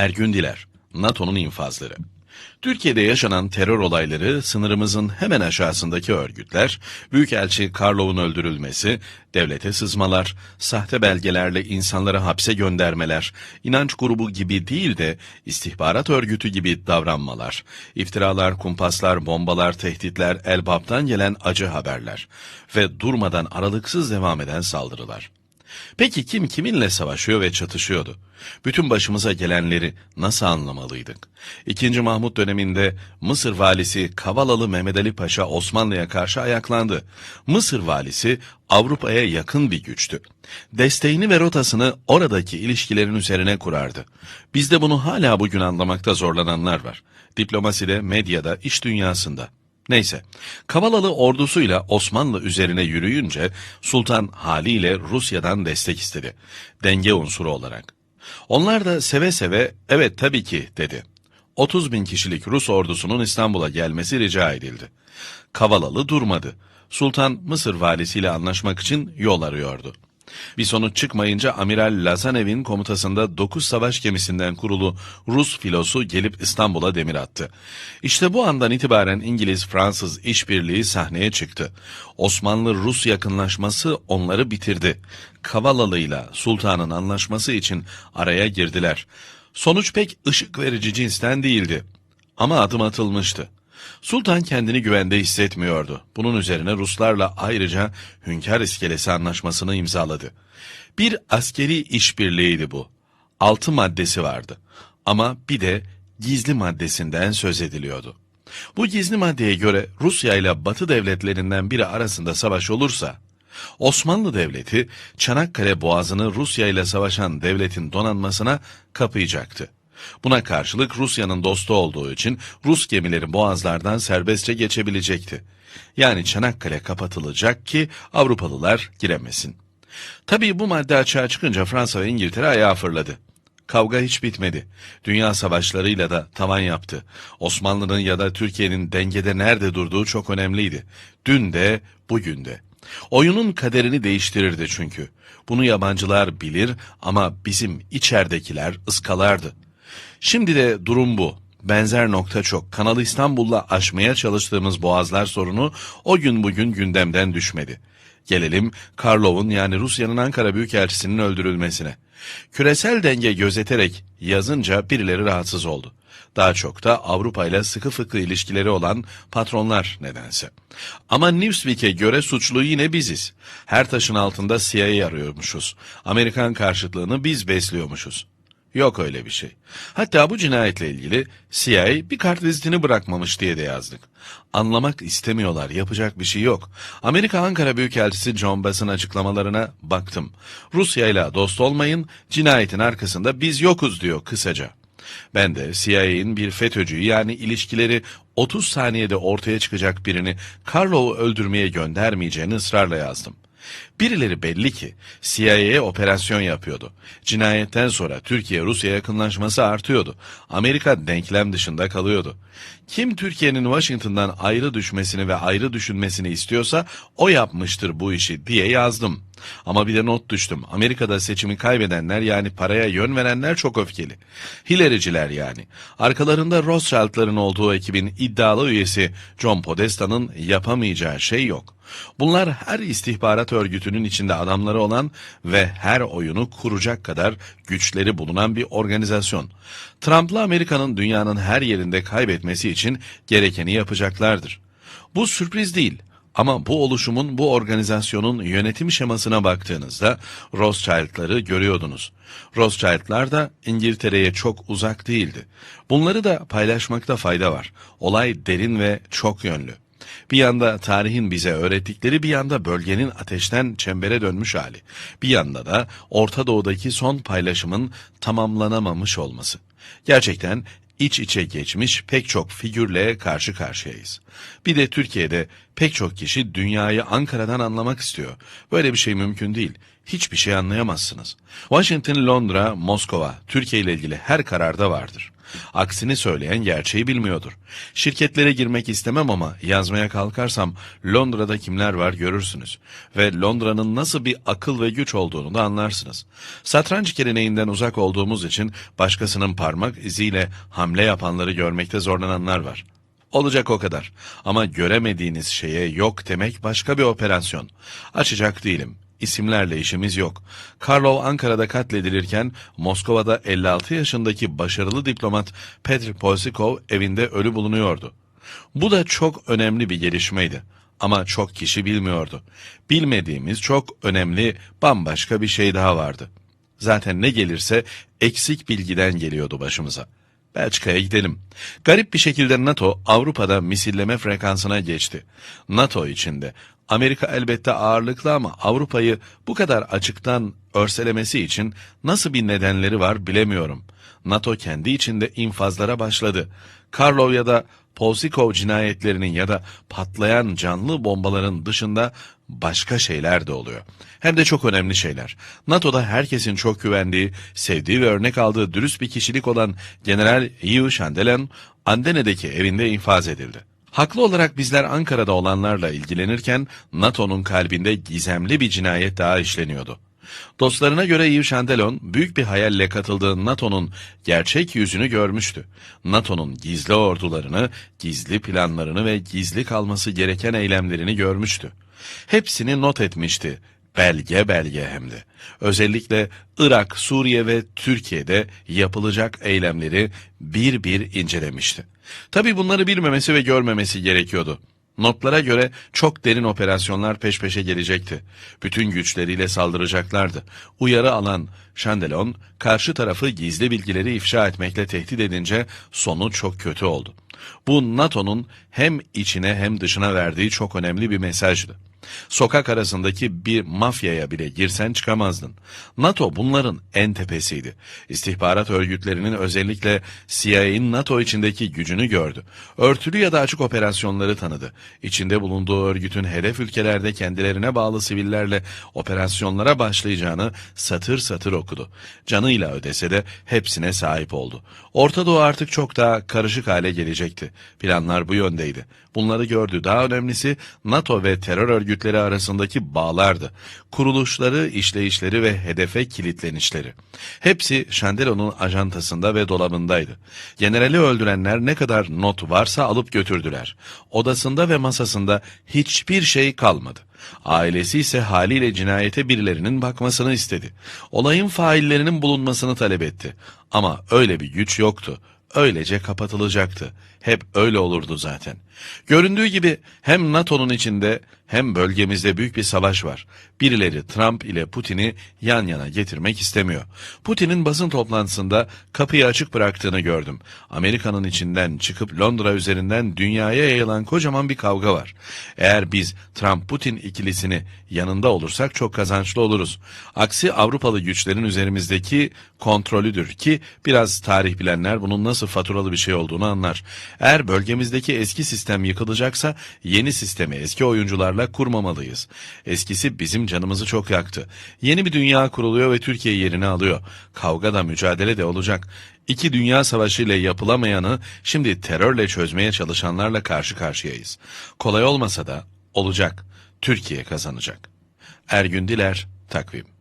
Ergün Diler, NATO'nun infazları. Türkiye'de yaşanan terör olayları, sınırımızın hemen aşağısındaki örgütler, Büyükelçi Karlov'un öldürülmesi, devlete sızmalar, sahte belgelerle insanları hapse göndermeler, inanç grubu gibi değil de istihbarat örgütü gibi davranmalar, iftiralar, kumpaslar, bombalar, tehditler, elbaptan gelen acı haberler ve durmadan aralıksız devam eden saldırılar. Peki kim kiminle savaşıyor ve çatışıyordu? Bütün başımıza gelenleri nasıl anlamalıydık? İkinci Mahmut döneminde Mısır valisi Kavalalı Mehmet Ali Paşa Osmanlı'ya karşı ayaklandı. Mısır valisi Avrupa'ya yakın bir güçtü. Desteğini ve rotasını oradaki ilişkilerin üzerine kurardı. Bizde bunu hala bugün anlamakta zorlananlar var. Diplomaside, medyada, iş dünyasında. Neyse, Kavalalı ordusuyla Osmanlı üzerine yürüyünce Sultan haliyle Rusya'dan destek istedi. Denge unsuru olarak. Onlar da seve seve evet tabii ki dedi. 30 bin kişilik Rus ordusunun İstanbul'a gelmesi rica edildi. Kavalalı durmadı. Sultan Mısır valisiyle anlaşmak için yol arıyordu. Bir sonuç çıkmayınca Amiral Lazanev'in komutasında 9 savaş gemisinden kurulu Rus filosu gelip İstanbul'a demir attı. İşte bu andan itibaren İngiliz-Fransız işbirliği sahneye çıktı. Osmanlı-Rus yakınlaşması onları bitirdi. Kavalalı'yla Sultan'ın anlaşması için araya girdiler. Sonuç pek ışık verici cinsten değildi. Ama adım atılmıştı. Sultan kendini güvende hissetmiyordu. Bunun üzerine Ruslarla ayrıca Hünkar İskelesi Anlaşması'nı imzaladı. Bir askeri işbirliğiydi bu. Altı maddesi vardı. Ama bir de gizli maddesinden söz ediliyordu. Bu gizli maddeye göre Rusya ile Batı devletlerinden biri arasında savaş olursa, Osmanlı Devleti Çanakkale Boğazı'nı Rusya ile savaşan devletin donanmasına kapayacaktı. Buna karşılık Rusya'nın dostu olduğu için Rus gemileri boğazlardan serbestçe geçebilecekti. Yani Çanakkale kapatılacak ki Avrupalılar giremesin. Tabii bu madde açığa çıkınca Fransa ve İngiltere ayağa fırladı. Kavga hiç bitmedi. Dünya savaşlarıyla da tavan yaptı. Osmanlı'nın ya da Türkiye'nin dengede nerede durduğu çok önemliydi. Dün de, bugün de. Oyunun kaderini değiştirirdi çünkü. Bunu yabancılar bilir ama bizim içeridekiler ıskalardı. Şimdi de durum bu. Benzer nokta çok. Kanal İstanbul'la aşmaya çalıştığımız boğazlar sorunu o gün bugün gündemden düşmedi. Gelelim Karlov'un yani Rusya'nın Ankara Büyükelçisi'nin öldürülmesine. Küresel denge gözeterek yazınca birileri rahatsız oldu. Daha çok da Avrupa ile sıkı fıkı ilişkileri olan patronlar nedense. Ama Newsweek'e göre suçlu yine biziz. Her taşın altında CIA arıyormuşuz. Amerikan karşıtlığını biz besliyormuşuz. Yok öyle bir şey. Hatta bu cinayetle ilgili CIA bir kartvizitini bırakmamış diye de yazdık. Anlamak istemiyorlar, yapacak bir şey yok. Amerika Ankara Büyükelçisi John Bass'ın açıklamalarına baktım. Rusya ile dost olmayın, cinayetin arkasında biz yokuz diyor kısaca. Ben de CIA'in bir FETÖ'cüyü yani ilişkileri 30 saniyede ortaya çıkacak birini Karlov'u öldürmeye göndermeyeceğini ısrarla yazdım. Birileri belli ki CIA'ye operasyon yapıyordu. Cinayetten sonra Türkiye-Rusya yakınlaşması artıyordu. Amerika denklem dışında kalıyordu. Kim Türkiye'nin Washington'dan ayrı düşmesini ve ayrı düşünmesini istiyorsa o yapmıştır bu işi diye yazdım. Ama bir de not düştüm. Amerika'da seçimi kaybedenler yani paraya yön verenler çok öfkeli. Hilericiler yani. Arkalarında Rothschild'ların olduğu ekibin iddialı üyesi John Podesta'nın yapamayacağı şey yok. Bunlar her istihbarat örgütünün içinde adamları olan ve her oyunu kuracak kadar güçleri bulunan bir organizasyon. Trump'la Amerika'nın dünyanın her yerinde kaybetmesi için gerekeni yapacaklardır. Bu sürpriz değil. Ama bu oluşumun, bu organizasyonun yönetim şemasına baktığınızda Rothschild'ları görüyordunuz. Rothschild'lar da İngiltere'ye çok uzak değildi. Bunları da paylaşmakta fayda var. Olay derin ve çok yönlü. Bir yanda tarihin bize öğrettikleri bir yanda bölgenin ateşten çembere dönmüş hali. Bir yanda da Orta Doğu'daki son paylaşımın tamamlanamamış olması. Gerçekten iç içe geçmiş pek çok figürle karşı karşıyayız. Bir de Türkiye'de pek çok kişi dünyayı Ankara'dan anlamak istiyor. Böyle bir şey mümkün değil. Hiçbir şey anlayamazsınız. Washington, Londra, Moskova, Türkiye ile ilgili her kararda vardır. Aksini söyleyen gerçeği bilmiyordur. Şirketlere girmek istemem ama yazmaya kalkarsam Londra'da kimler var görürsünüz. Ve Londra'nın nasıl bir akıl ve güç olduğunu da anlarsınız. Satranç geleneğinden uzak olduğumuz için başkasının parmak iziyle hamle yapanları görmekte zorlananlar var. Olacak o kadar. Ama göremediğiniz şeye yok demek başka bir operasyon. Açacak değilim. İsimlerle işimiz yok. Karlov Ankara'da katledilirken Moskova'da 56 yaşındaki başarılı diplomat Petr Polsikov evinde ölü bulunuyordu. Bu da çok önemli bir gelişmeydi. Ama çok kişi bilmiyordu. Bilmediğimiz çok önemli bambaşka bir şey daha vardı. Zaten ne gelirse eksik bilgiden geliyordu başımıza. Belçika'ya gidelim. Garip bir şekilde NATO Avrupa'da misilleme frekansına geçti. NATO içinde. Amerika elbette ağırlıklı ama Avrupa'yı bu kadar açıktan örselemesi için nasıl bir nedenleri var bilemiyorum. NATO kendi içinde infazlara başladı. Karlov ya da Polsikov cinayetlerinin ya da patlayan canlı bombaların dışında başka şeyler de oluyor. Hem de çok önemli şeyler. NATO'da herkesin çok güvendiği, sevdiği ve örnek aldığı dürüst bir kişilik olan General Yves Chandelen, Andene'deki evinde infaz edildi. Haklı olarak bizler Ankara'da olanlarla ilgilenirken NATO'nun kalbinde gizemli bir cinayet daha işleniyordu. Dostlarına göre Yves Chandelon büyük bir hayalle katıldığı NATO'nun gerçek yüzünü görmüştü. NATO'nun gizli ordularını, gizli planlarını ve gizli kalması gereken eylemlerini görmüştü. Hepsini not etmişti. Belge belge hem de. Özellikle Irak, Suriye ve Türkiye'de yapılacak eylemleri bir bir incelemişti. Tabii bunları bilmemesi ve görmemesi gerekiyordu. Notlara göre çok derin operasyonlar peş peşe gelecekti. Bütün güçleriyle saldıracaklardı. Uyarı alan Chandelon, karşı tarafı gizli bilgileri ifşa etmekle tehdit edince sonu çok kötü oldu. Bu NATO'nun hem içine hem dışına verdiği çok önemli bir mesajdı. Sokak arasındaki bir mafyaya bile girsen çıkamazdın. NATO bunların en tepesiydi. İstihbarat örgütlerinin özellikle CIA'nin NATO içindeki gücünü gördü. Örtülü ya da açık operasyonları tanıdı. İçinde bulunduğu örgütün hedef ülkelerde kendilerine bağlı sivillerle operasyonlara başlayacağını satır satır okudu. Canıyla ödese de hepsine sahip oldu. Orta Doğu artık çok daha karışık hale gelecekti. Planlar bu yöndeydi. Bunları gördü. Daha önemlisi NATO ve terör örgütleri arasındaki bağlardı. Kuruluşları, işleyişleri ve hedefe kilitlenişleri. Hepsi Chandelon'un ajantasında ve dolabındaydı. Generali öldürenler ne kadar not varsa alıp götürdüler. Odasında ve masasında hiçbir şey kalmadı. Ailesi ise haliyle cinayete birilerinin bakmasını istedi. Olayın faillerinin bulunmasını talep etti. Ama öyle bir güç yoktu. Öylece kapatılacaktı. Hep öyle olurdu zaten. Göründüğü gibi hem NATO'nun içinde hem bölgemizde büyük bir savaş var. Birileri Trump ile Putin'i yan yana getirmek istemiyor. Putin'in basın toplantısında kapıyı açık bıraktığını gördüm. Amerika'nın içinden çıkıp Londra üzerinden dünyaya yayılan kocaman bir kavga var. Eğer biz Trump-Putin ikilisini yanında olursak çok kazançlı oluruz. Aksi Avrupalı güçlerin üzerimizdeki kontrolüdür ki biraz tarih bilenler bunun nasıl faturalı bir şey olduğunu anlar. Eğer bölgemizdeki eski sistem yıkılacaksa yeni sistemi eski oyuncularla kurmamalıyız. Eskisi bizim canımızı çok yaktı. Yeni bir dünya kuruluyor ve Türkiye yerini alıyor. Kavga da mücadele de olacak. İki dünya savaşı ile yapılamayanı şimdi terörle çözmeye çalışanlarla karşı karşıyayız. Kolay olmasa da olacak. Türkiye kazanacak. Ergün Diler, Takvim